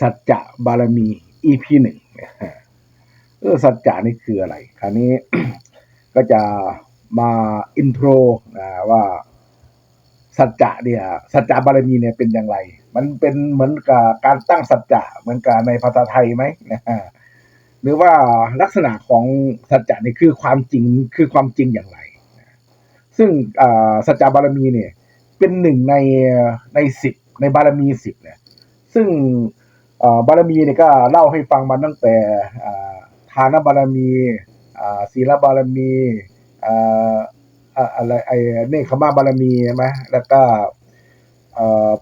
สัจจะบารมี EP หนึ่งเออสัจจะนี่คืออะไร คราวนี้ก็จะมาอินโทรนะว่าสัจจะเนี่ยสัจจะบารมีเนี่ยเป็นอย่างไร มันเป็นเหมือนกับการตั้งสัจจะเหมือนกับในภาษาไทยไหมนะหรือว่าลักษณะของสัจจะนี่คือความจริงคือความจริงอย่างไร ซึ่งสัจจะบารมีเนี่ย เป็นหนึ่งในในสิบในบารมีสิบเนี่ย ซึ่ง บารมีเนี่ยก็เล่าให้ฟังมาตั้งแต่อ่าทานบารมีศีลบารมีอะไรไอ้เนคขมาบารมีใช่ไหมแล้วก็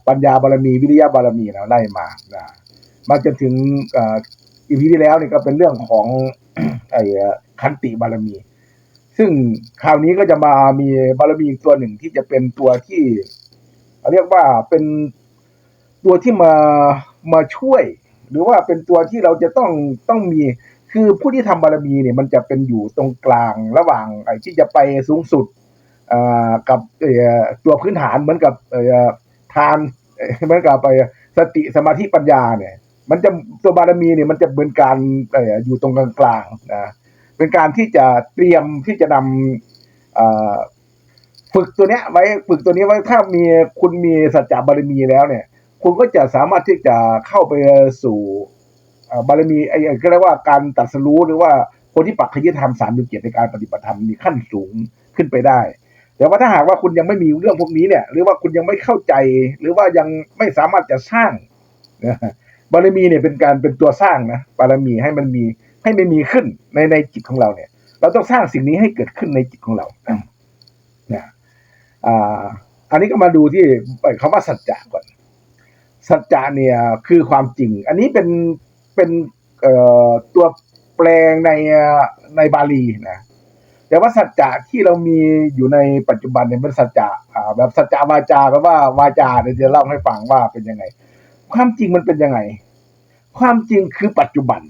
ปัญญาบารมีวิริยะบารมีนะไล่มานะมาจนถึงอีพีที่แล้วนี่ก็เป็นเรื่องของไอ้คันติบารมี ซึ่งคราวนี้ก็จะมามีบารมีอีกตัวหนึ่งที่จะเป็นตัวที่เรียกว่าเป็นตัวที่มามาช่วย หรือว่าเป็นตัวที่เราจะต้องต้องมี คือผู้ที่ทำบารมีเนี่ยมันจะเป็นอยู่ตรงกลางระหว่างไอ้ที่จะไปสูงสุดกับตัวพื้นฐานเหมือนกับทานเหมือนกับไปสติสมาธิปัญญาเนี่ยมันจะตัวบารมีเนี่ยมันจะเป็นการอยู่ตรงกลางๆนะเป็นการที่จะเตรียมที่จะนำฝึกตัวเนี้ยไว้ฝึกตัวนี้ไว้ถ้ามีคุณมีสัจจะบารมีแล้วเนี่ย คุณก็จะสามารถที่จะเข้าไปสู่บารมีไอ้ไอ้ก็เรียกว่าการตรัสรู้หรือว่าคนที่ปักขยิธรรมสามเจ็ดในการปฏิบัติธรรมมีขั้นสูงขึ้นไปได้ แต่ว่าถ้าหากว่าคุณยังไม่มีเรื่องพวกนี้เนี่ย หรือว่าคุณยังไม่เข้าใจ หรือว่ายังไม่สามารถจะสร้างบารมีเนี่ยเป็นการเป็นตัวสร้างนะบารมีให้มันมีให้มันมีขึ้นในในจิตของเราเนี่ย เราต้องสร้างสิ่งนี้ให้เกิดขึ้นในจิตของเราเนี่ยอ่าอันนี้ก็มาดูที่คำว่าสัจจะก่อน สัจจะเนี่ยคือความจริง อันนี้เป็นเป็นตัวแปลงในในบาลีนะแต่ว่าสัจจะที่เรามีอยู่ในปัจจุบันเนี่ยเป็นสัจจะแบบสัจจะวาจาแปลว่าวาจาเนี่ยจะเล่าให้ฟังว่าเป็นยังไง ความจริงมันเป็นยังไง ความจริงคือปัจจุบัน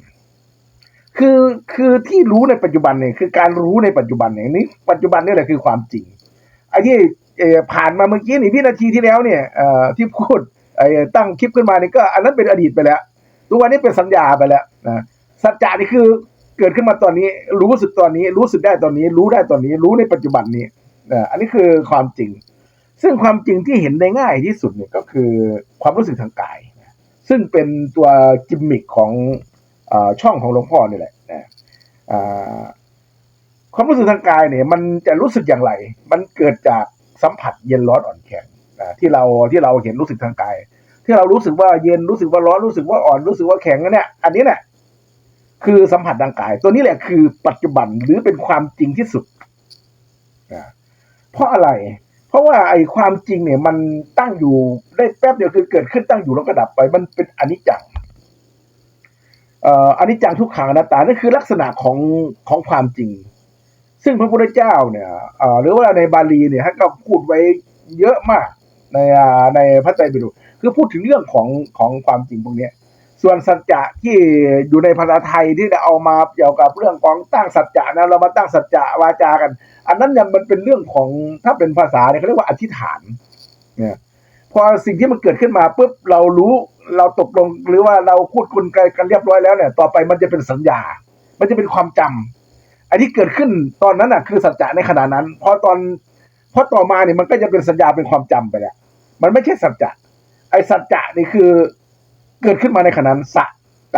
คือคือที่รู้ในปัจจุบันเนี่ยคือการรู้ในปัจจุบันเนี่ยนี่ปัจจุบันนี่แหละคือความจริงไอ้ที่ผ่านมาเมื่อกี้นี่วินาทีที่แล้วเนี่ยที่พูด ตั้งคลิปขึ้นมานี่ก็ อันนั้นเป็นอดีตไปแล้วตัววันนี้เป็นสัญญาไปแล้วนะสัจจะนี่คือเกิดขึ้นมาตอนนี้ รู้สึกตอนนี้ รู้สึกได้ตอนนี้ รู้ได้ตอนนี้ รู้ในปัจจุบันนี้นะอันนี้คือความจริง ซึ่งความจริงที่เห็นได้ง่ายที่สุดเนี่ยก็คือความรู้สึกทางกายนะซึ่งเป็นตัวกิมมิคของอช่องของหลวงพ่อนี่แหละนะความรู้สึกทางกายเนี่ย มันจะรู้สึกอย่างไร มันเกิดจากสัมผัสเย็นร้อนอ่อนแข็งที่เราที่เราเห็นรู้สึกทางกาย ที่เรารู้สึกว่าเย็นรู้สึกว่าร้อนรู้สึกว่าอ่อนรู้สึกว่าแข็งเนี่ยอันนี้เนี่ยคือสัมผัสทางกาย ตัวนี้แหละคือปัจจุบันหรือเป็นความจริงที่สุดเพราะอะไร เพราะว่าไอ้ความจริงเนี่ย มันตั้งอยู่ได้แป๊บเดียวคือเกิดขึ้นตั้งอยู่แล้วก็ดับไป มันเป็นอนิจจังอ่ออนิจจังทุกขังอนัตตานั่นคือลักษณะของของความจริง ซึ่งพระพุทธเจ้าเนี่ยหรือว่าในบาลีเนี่ยท่านก็พูดไว้เยอะมาก ในในพระไตรปิฎกคือพูดถึงเรื่องของของความจริงพวกนี้ส่วนสัจจะที่อยู่ในภาษาไทยที่ได้เอามาเกี่ยวกับเรื่องของตั้งสัจจะนะเรามาตั้งสัจจะวาจากัน อันนั้นเนี่ยมันเป็นเรื่องของถ้าเป็นภาษาเนี่ยเขาเรียกว่าอธิษฐานเนี่ยพอสิ่งที่มันเกิดขึ้นมาปุ๊บเรารู้เราตกลงหรือว่าเราพูดคุยกันเรียบร้อยแล้วเนี่ย ต่อไปมันจะเป็นสัญญา มันจะเป็นความจำอันที่เกิดขึ้นตอนนั้นน่ะคือสัจจะในขณะนั้น พอตอนพอต่อมาเนี่ยมันก็จะเป็นสัญญาเป็นความจำไปแล้ว มันไม่ใช่สัจจะไอ้สัจจะนี่คือเกิดขึ้นมาในขณะนั้นสั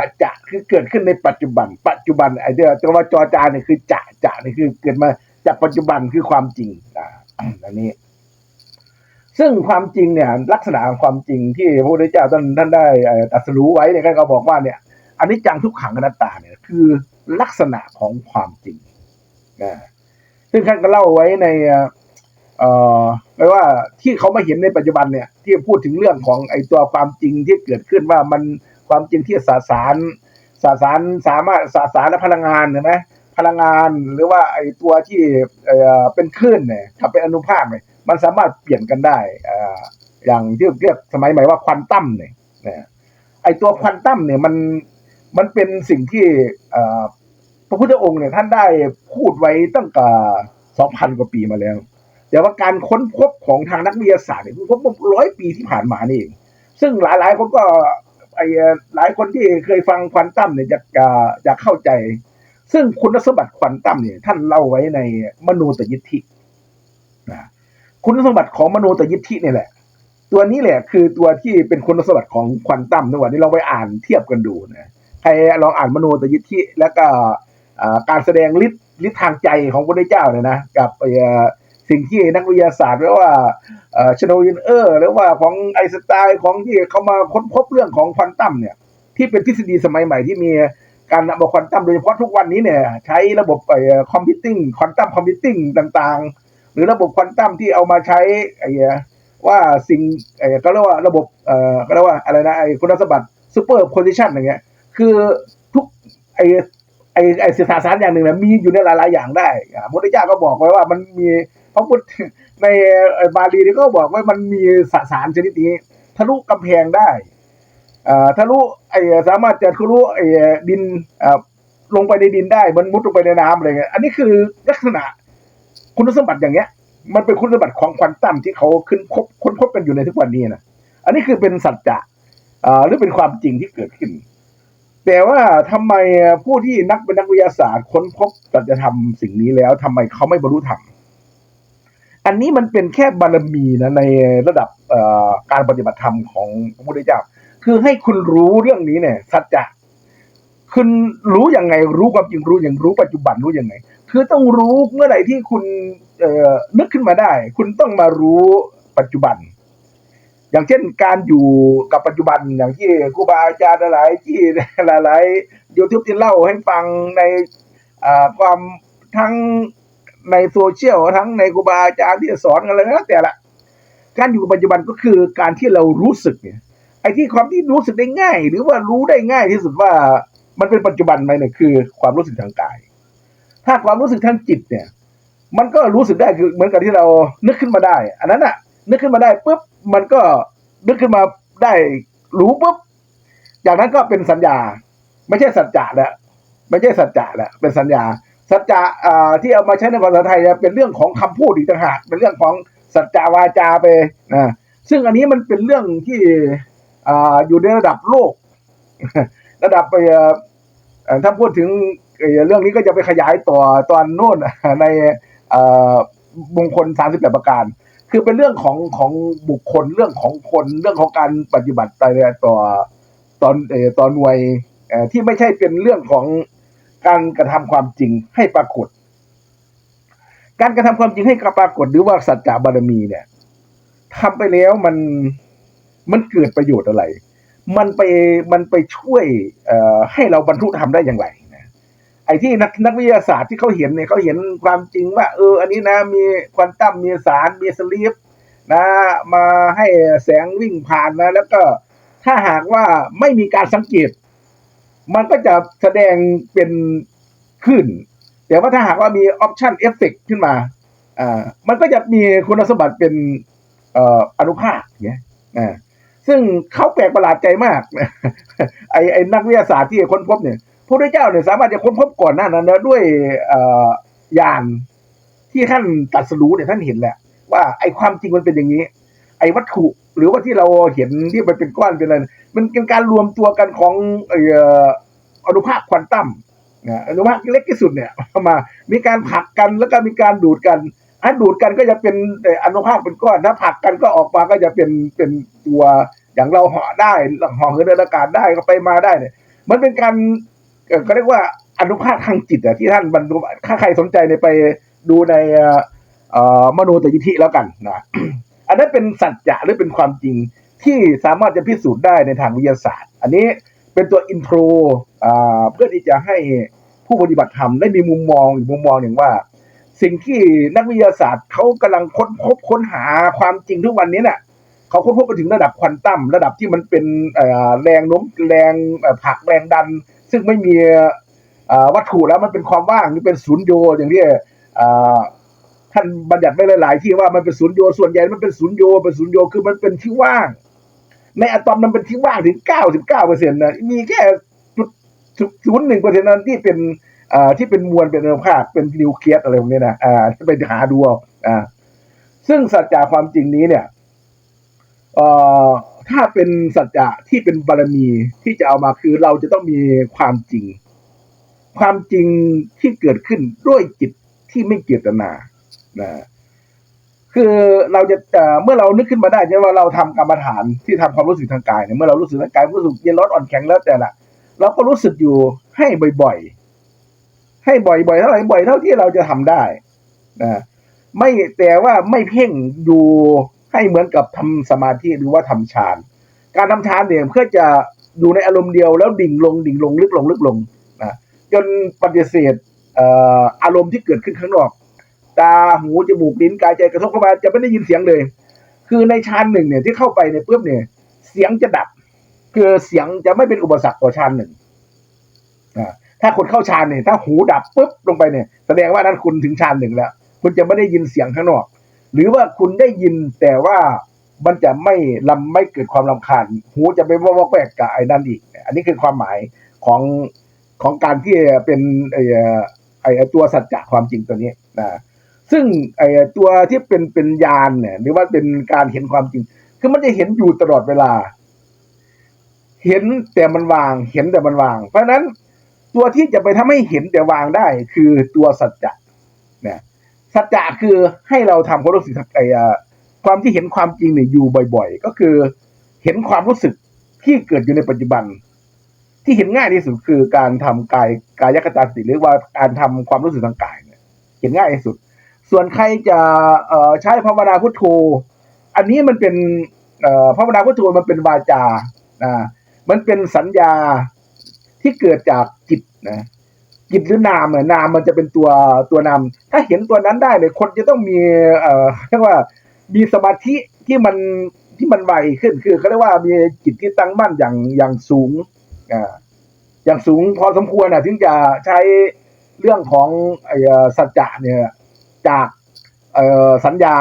จจะคือเกิดขึ้นในปัจจุบัน ปัจจุบันไอ้เดียวตัวว่าจอจานเนี่ยคือจะจะนี่คือเกิดมาจากปัจจุบันคือความจริงอ่าอันนี้ ซึ่งความจริงเนี่ย ลักษณะของความจริงที่พระพุทธเจ้าท่านท่านได้อ่อตรัสรู้ไว้เนี่ยท่านก็บอกว่าเนี่ยอันนี้จังทุกขังอนัตตาเนี่ย คือลักษณะของความจริงนะซึ่งท่านก็เล่าไว้ใน เอ่อไม่ว่าที่เขามาเห็นในปัจจุบันเนี่ย ที่พูดถึงเรื่องของไอ้ตัวความจริงที่เกิดขึ้นว่ามันความจริงที่สสารสสารสามารถสสารและพลังงานเห็นไหมพลังงานหรือว่าไอ้ตัวที่เอ่อเป็นคลื่นเนี่ยกับเป็นอนุภาคเนี่ยมันสามารถเปลี่ยนกันได้อ่าอย่างที่เรียกสมัยใหม่ว่าควอนตัมเนี่ยนะไอ้ตัวควอนตัมเนี่ยมันมันเป็นสิ่งที่อ่าพระพุทธองค์เนี่ยท่านได้พูดไว้ตั้งแต่สองพันกว่าปีมาแล้ว แต่ว่าการค้นพบของทางนักวิทยาศาสตร์เนี่ยค้นพบร้อยปีที่ผ่านมานี่เองซึ่งหลายๆคนก็ไอ้หลายคนที่เคยฟังควอนตัมเนี่ยจะจะจะเข้าใจ ซึ่งคุณสมบัติควอนตัมเนี่ยท่านเล่าไว้ในมโนตยิทธินะคุณสมบัติของมโนตยิทธิเนี่ยแหละ ตัวนี้แหละคือตัวที่เป็นคุณสมบัติของควอนตัมในวันนี้เราไปอ่านเทียบกันดูนะใครลองอ่านมโนตยิทธิแล้วก็การแสดงฤทธิ์ฤทธิ์ทางใจของพระเจ้าเนี่ยนะกับไอ สิ่งที่นักวิทยาศาสตร์หรือว่าชโนยินเออร์หรือว่าของไอสไตล์ของที่เขามาค้นพบเรื่องของควอนตัมเนี่ย ที่เป็นทฤษฎีสมัยใหม่ที่มีการนำเอาควอนตัมโดยเฉพาะทุกวันนี้เนี่ย ใช้ระบบคอมพิวติ้งควอนตัมคอมพิวติ้งต่างๆ หรือระบบควอนตัมที่เอามาใช้ไอ้ว่าสิ่งไอ้ก็เรียกว่าระบบเอ่อก็เรียกว่าอะไรนะไอ้คุณสมบัติซูเปอร์โพซิชันอย่างเงี้ย คือทุกไอ้ไอ้ไอ้สื่อสารอย่างหนึ่งเนี่ยมีอยู่ในหลายๆอย่างได้อ่าพุทธเจ้าก็บอกไว้ว่ามันมี พระพุทธในบาลีนี่ก็บอกว่ามันมีสสารชนิดนี้ทะลุกำแพงได้ทะลุไอ้สามารถจะทะลุไอ้ดินลงไปในดินได้ มันมุดลงไปในน้ำอะไรเงี้ยอันนี้คือลักษณะคุณสมบัติอย่างเงี้ย มันเป็นคุณสมบัติของควอนตัมที่เขาขึ้นพบค้นพบกันอยู่ในทุกวันนี้นะอันนี้คือเป็นสัจจะหรือเป็นความจริงที่เกิดขึ้น แต่ว่าทำไมผู้ที่นักเป็นนักวิทยาศาสตร์ค้นพบสัจธรรมสิ่งนี้แล้วทำไมเขาไม่บรรลุธรรม อันนี้มันเป็นแค่บารมีนะในระดับการปฏิบัติธรรมของพระพุทธเจ้า คือให้คุณรู้เรื่องนี้เนี่ยสัจจะคุณรู้ยังไงรู้ความจริงรู้อย่างรู้ปัจจุบันรู้ยังไง คือต้องรู้เมื่อไหร่ที่คุณนึกขึ้นมาได้ คุณต้องมารู้ปัจจุบัน อย่างเช่นการอยู่กับปัจจุบันอย่างที่ครูบาอาจารย์หลายที่หลายๆยูทูบที่เล่าให้ฟังในความทั้ง ในโซเชียลทั้งในครูบาอาจารย์ที่สอนกันเลยแล้วแต่ละการอยู่กับปัจจุบันก็คือการที่เรารู้สึกเนี่ยไอ้ที่ความที่รู้สึกได้ง่าย หรือว่ารู้ได้ง่ายที่สุดว่ามันเป็นปัจจุบันไหมเนี่ยคือ ความรู้สึกทางกาย ถ้าความรู้สึกทางจิตเนี่ย มันก็รู้สึกได้คือเหมือนกับที่เรานึกขึ้นมาได้ อันนั้นอะนึกขึ้นมาได้ปุ๊บมันก็นึกขึ้นมาได้รู้ปุ๊บจากนั้นก็เป็นสัญญา ไม่ใช่สัจจะแล้วไม่ใช่สัจจะแล้วเป็นสัญญา สัจจะอ่าที่เอามาใช้ในภาษาไทยเนี่ยเป็นเรื่องของคำพูดอีกต่างหากเป็นเรื่องของสัจจาวาจาไปนะซึ่งอันนี้มันเป็นเรื่องที่อ่าอยู่ในระดับโลก ระดับไปถ้าพูดถึงเรื่องนี้ก็จะไปขยายต่อตอนโน้นในมงคลสามสิบแปดประการ คือเป็นเรื่องของของบุคคลเรื่องของคนเรื่องของการปฏิบัติไปต่อตอนเอ่อตอนหน่วยที่ไม่ใช่เป็นเรื่องของ การกระทำความจริงให้ปรากฏ การกระทำความจริงให้ปรากฏหรือว่าสัจจะบารมีเนี่ยทำไปแล้วมันมันเกิดประโยชน์อะไร มันไปมันไปช่วยให้เราบรรลุธรรมได้อย่างไรนะไอ้ที่นักนักวิทยาศาสตร์ที่เขาเห็นเนี่ยเขาเห็นความจริงว่า เออ อันนี้นะ มีควอนตัมมีสารมีสลีปนะ มาให้แสงวิ่งผ่านนะ แล้วก็ถ้าหากว่าไม่มีการสังเกต มันก็จะแสดงเป็นขึ้น แต่ว่าถ้าหากว่ามีออปชันเอฟเฟกขึ้นมาอ่ามันก็จะมีคุณสมบัติเป็นเอ่ออนุภาคเงี้ยอ่าซึ่งเขาแปลกประหลาดใจมากไอไอนักวิทยาศาสตร์ที่ค้นพบเนี่ยพระเจ้าเนี่ยสามารถจะค้นพบก่อนหน้านั้นนะด้วยอ่อยานที่ท่านตรัสรู้เนี่ยท่านเห็นแหละว่าไอความจริงมันเป็นอย่างนี้ ไอวัตถุ หรือว่าที่เราเห็นที่มันเป็นก้อนเป็นอะไรมันเป็นการรวมตัวกันของเอ่ออนุภาคควอนตัมนะอนุภาคเล็กที่สุดเนี่ยมามีการผลักกันแล้วก็มีการดูดกันถ้าดูดกันก็จะเป็นอนุภาคเป็นก้อนถ้าผลักกันก็ออกมาก็จะเป็นเป็นตัวอย่างเราเหาะได้หาะเหินเดินอากาศได้ก็ไปมาได้เนี่ยมันเป็นการก็เรียกว่าอนุภาคทางจิตอะที่ท่านบรรลุถ้าใครสนใจเนี่ยไปดูในมโนตยิทธิแล้วกันนะ อันนั้นเป็นสัจจะหรือเป็นความจริงที่สามารถจะพิสูจน์ได้ในทางวิทยาศาสตร์ อันนี้เป็นตัวอินโทรเพื่อที่จะให้ผู้ปฏิบัติธรรมได้มีมุมมองอีกมุมมองหนึ่งว่า สิ่งที่นักวิทยาศาสตร์เขากำลังค้นพบค้นหาความจริงทุกวันนี้เนี่ยเขาค้นพบไปถึงระดับควอนตัมระดับที่มันเป็นแรงโน้มแรงผักแรงดัน ซึ่งไม่มีวัตถุแล้วมันเป็นความว่างนี่เป็นศูนย์โยอย่างที่ ท่านบัญญัติไว้หลาย ๆ ที่ว่ามันเป็นศูนย์โยส่วนใหญ่มันเป็นศูนย์โยเป็นศูนย์โยคือมันเป็นที่ว่าง ในอะตอมมันเป็นที่ว่างถึงเก้าสิบเก้าเปอร์เซ็นต์นะมีแค่จุดศูนย์หนึ่งเปอร์เซ็นต์นั้นที่เป็นอ่าที่เป็นมวลเป็นอนุภาคเป็นนิวเคลียสอะไรพวกนี้นะอ่าไปหาดูอ่าซึ่งสัจจะความจริงนี้เนี่ยเอ่อถ้าเป็นสัจจะที่เป็นบารมีที่จะเอามาคือเราจะต้องมีความจริง ความจริงที่เกิดขึ้นด้วยจิตที่ไม่เจตนา นะคือเราจะเมื่อเรานึกขึ้นมาได้ใช่ไหมว่าเราทำกรรมฐานที่ทำความรู้สึกทางกายเนี่ยเมื่อเรารู้สึกทางกายรู้สึกเย็นร้อนอ่อนแข็งแล้วแต่ละเราก็รู้สึกอยู่ให้บ่อยๆ ให้บ่อยๆเท่าไหร่บ่อยเท่าที่เราจะทำได้นะไม่แต่ว่าไม่เพ่งดูให้เหมือนกับทำสมาธิหรือว่าทำฌานการทำฌานเนี่ยเพื่อจะอยู่ในอารมณ์เดียวแล้วดิ่งลงดิ่งลงลึกลงลึกลงนะจนปฏิเสธเอ่ออารมณ์ที่เกิดขึ้นข้างนอก ตาหูจมูกลิ้นกายใจกระทบเข้ามาจะไม่ได้ยินเสียงเลย คือในฌานหนึ่งเนี่ยที่เข้าไปเนี่ยปุ๊บเนี่ย เสียงจะดับ คือเสียงจะไม่เป็นอุปสรรคต่อฌานหนึ่งอ่าถ้าคนเข้าฌานเนี่ยถ้าหูดับปุ๊บลงไปเนี่ย แสดงว่านั้นคุณถึงฌานหนึ่งแล้ว คุณจะไม่ได้ยินเสียงข้างนอก หรือว่าคุณได้ยินแต่ว่ามันจะไม่ลำไม่เกิดความลำคาญ หูจะไปวอกแวกกับไอ้นั่นอีก อันนี้คือความหมายของของการที่เป็นไอ้ไอ้ไอ้ตัวสัจจะความจริงตัวนี้นะ ซึ่งไอ้ตัวที่เป็นเป็นญาณเนี่ยหรือว่าเป็นการเห็นความจริง คือมันจะเห็นอยู่ตลอดเวลา เห็นแต่มันวาง เห็นแต่มันวาง เพราะฉะนั้นตัวที่จะไปทำให้เห็นแต่วางได้ คือตัวสัจจะเนี่ยสัจจะคือให้เราทำความรู้สึกไอ้ความที่เห็นความจริงเนี่ยอยู่บ่อย ๆ ก็คือเห็นความรู้สึกที่เกิดอยู่ในปัจจุบัน ที่เห็นง่ายที่สุดคือการทำกายกายคตาสติหรือว่าการทำความรู้สึกทางกายเนี่ยเห็นง่ายที่สุด ส่วนใครจะเอ่อใช้ภาวนาพุทโธอันนี้มันเป็นเอ่อภาวนาพุทโธมันเป็นวาจาอ่ามันเป็นสัญญาที่เกิดจากจิตนะจิตหรือนามเนี่ยนามมันจะเป็นตัวตัวนามถ้าเห็นตัวนั้นได้เนี่ยคนจะต้องมีเอ่อเรียกว่ามีสมาธิที่มันที่มันไวขึ้นคือเขาเรียกว่ามีจิตที่ตั้งมั่นอย่างอย่างสูงอ่าอย่างสูงพอสมควรนะถึงจะใช้เรื่องของไอ้สัจจะเนี่ย จากสัญญา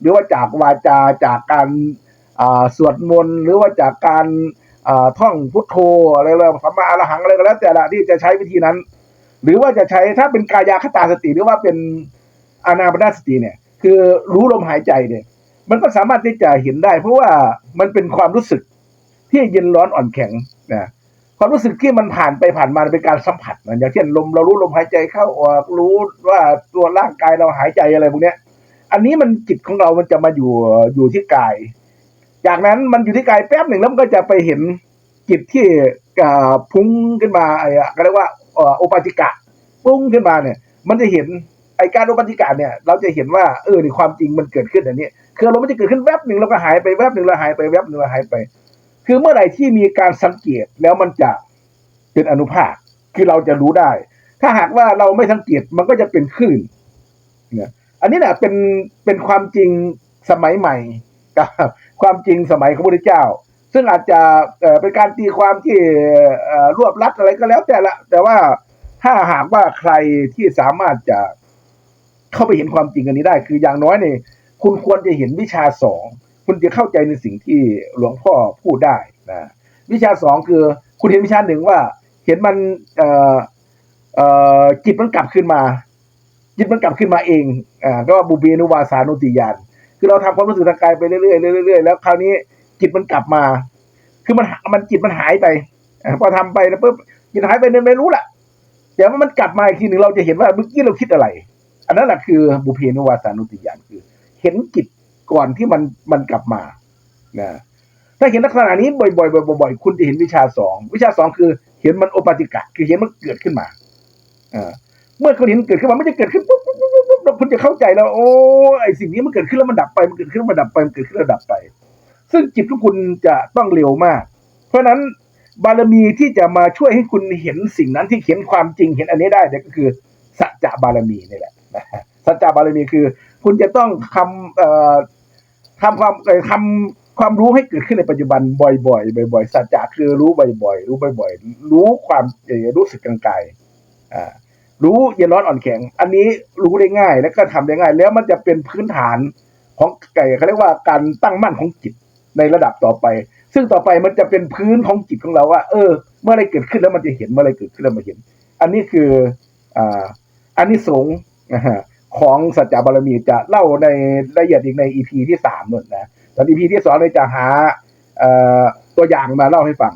หรือว่าจากวาจาจากการสวดมนต์หรือว่าจากการท่องพุทโธอะไรแล้วสัมมาอรหังอะไรก็แล้วแต่ละที่จะใช้วิธีนั้น หรือว่าจะใช้ถ้าเป็นกายาคตาสติหรือว่าเป็นอานาปานสติเนี่ย คือรู้ลมหายใจเนี่ย มันก็สามารถที่จะเห็นได้ เพราะว่ามันเป็นความรู้สึกที่เย็นร้อนอ่อนแข็งนะ ความรู้สึกที่มันผ่านไปผ่านมาเป็นการสัมผัสนะอย่างเช่นลมเรารู้ลมหายใจเข้าออกรู้ว่าตัวร่างกายเราหายใจอะไรพวกเนี้ย อันนี้มันจิตของเรามันจะมาอยู่อยู่ที่กาย จากนั้นมันอยู่ที่กายแป๊บหนึ่งแล้วมันก็จะไปเห็นจิตที่พุ่งขึ้นมาไอ้ก็เรียกว่าโอปาติกะพุ่งขึ้นมาเนี่ย มันจะเห็นไอการโอปาติกะเนี่ย เราจะเห็นว่าเออในความจริงมันเกิดขึ้นอันนี้คือเราไม่จะเกิดขึ้นแวบหนึ่งแล้วก็หายไปแวบหนึ่งแล้วหายไปแวบหนึ่งแล้วหายไป คือเมื่อไหร่ที่มีการสังเกตแล้วมันจะเป็นอนุภาคคือเราจะรู้ได้ ถ้าหากว่าเราไม่สังเกตมันก็จะเป็นคลื่นเนี่ยอันนี้แหละเป็นเป็นความจริงสมัยใหม่กับความจริงสมัยของพระพุทธเจ้า ซึ่งอาจจะเป็นการตีความที่รวบลัดอะไรก็แล้วแต่ละ แต่ว่าถ้าหากว่าใครที่สามารถจะเข้าไปเห็นความจริงอันนี้ได้ คืออย่างน้อยเนี่ยคุณควรจะเห็นวิชาสอง คุณจะเข้าใจในสิ่งที่หลวงพ่อพูดได้นะวิชาสองคือ คุณเห็นวิชาหนึ่งว่า เห็นมันเอ่อเอ่อจิตมันกลับขึ้นมา จิตมันกลับขึ้นมาเองอ่าก็บุพเพนุวาสานุติยานคือเราทำความรู้สึกทางกายไปเรื่อยๆเรื่อยๆแล้วคราวนี้จิตมันกลับมา คือมันมันจิตมันหายไปพอทำไปแล้วปุ๊บจิตหายไปเนี่ยไม่รู้ละแต่ว่ามันกลับมาอีกทีหนึ่งเราจะเห็นว่าเมื่อกี้เราคิดอะไร อันนั้นแหละคือบุพเพนุวาสานุติยานคือ เห็นจิต ก่อนที่มันมันกลับมานะถ้าเห็นลักษณะนี้บ่อยๆบ่อยๆคุณจะเห็นวิชาสองวิชาสองคือเห็นมันโอปาติกะ คือเห็นมันเกิดขึ้นมาเมื่อคุณเห็นเกิดขึ้นมาไม่จะเกิดขึ้นปุ๊บปุ๊บปุ๊บปุ๊บแล้วคุณจะเข้าใจแล้วโอ้ไอสิ่งนี้มันเกิดขึ้นแล้วมันดับไปมันเกิดขึ้นแล้วมันดับไปมันเกิดขึ้นแล้วดับไป ซึ่งจิตของคุณจะต้องเร็วมาก เพราะฉะนั้นบารมีที่จะมาช่วยให้คุณเห็นสิ่งนั้นที่เห็นความจริงเห็นอันนี้ได้เนี่ยก็คือสัจจะบารมีนี่แหละสัจจะบารมีคือ คุณจะต้องทำเอ่อ ทำความเอ่อทำความรู้ให้เกิดขึ้นในปัจจุบันบ่อยๆบ่อยๆสัจจะคือรู้บ่อยๆรู้บ่อยๆ รู้ความเอ่อรู้สึกกลางกายอ่ารู้เย็นร้อนอ่อนแข็ง อันนี้รู้ได้ง่ายแล้วก็ทำได้ง่าย แล้วมันจะเป็นพื้นฐานของไก่เขาเรียกว่าการตั้งมั่นของจิตในระดับต่อไป ซึ่งต่อไปมันจะเป็นพื้นของจิตของเราว่า เออ เมื่ออะไรเกิดขึ้นแล้วมันจะเห็นเมื่ออะไรเกิดขึ้นแล้วมันเห็น อันนี้คืออ่าอันนี้สงนะฮะ ของสัจจบารมีจะเล่าในรายละเอียดอีกในอีพีที่สามนู่นนะตอนอีพีที่สองเลยจะหาตัวอย่างมาเล่าให้ฟัง